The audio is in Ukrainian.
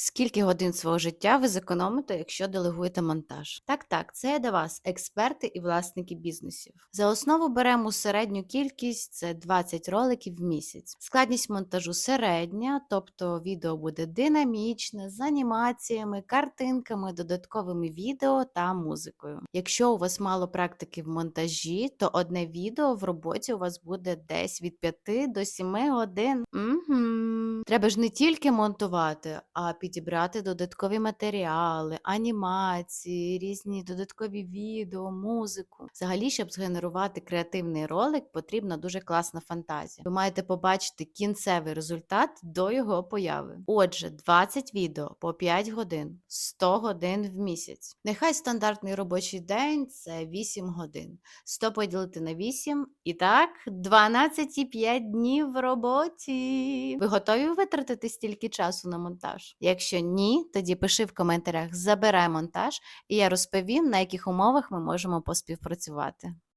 Скільки годин свого життя ви зекономите, якщо делегуєте монтаж? Так, так, це я до вас, експерти і власники бізнесів. За основу беремо середню кількість це 20 роликів в місяць. Складність монтажу середня, тобто відео буде динамічне, з анімаціями, картинками, додатковими відео та музикою. Якщо у вас мало практики в монтажі, то одне відео в роботі у вас буде десь від 5 до 7 годин. Угу. Треба ж не тільки монтувати, а підібрати додаткові матеріали, анімації, різні додаткові відео, музику. Взагалі, щоб згенерувати креативний ролик, потрібна дуже класна фантазія. Ви маєте побачити кінцевий результат до його появи. Отже, 20 відео по 5 годин, 100 годин в місяць. Нехай стандартний робочий день це 8 годин. 100 поділити на 8, і так, 12,5 днів в роботі. Ви готові витратити стільки часу на монтаж? Якщо ні, тоді пиши в коментарях Забирай монтаж, і я розповім, на яких умовах ми можемо поспівпрацювати.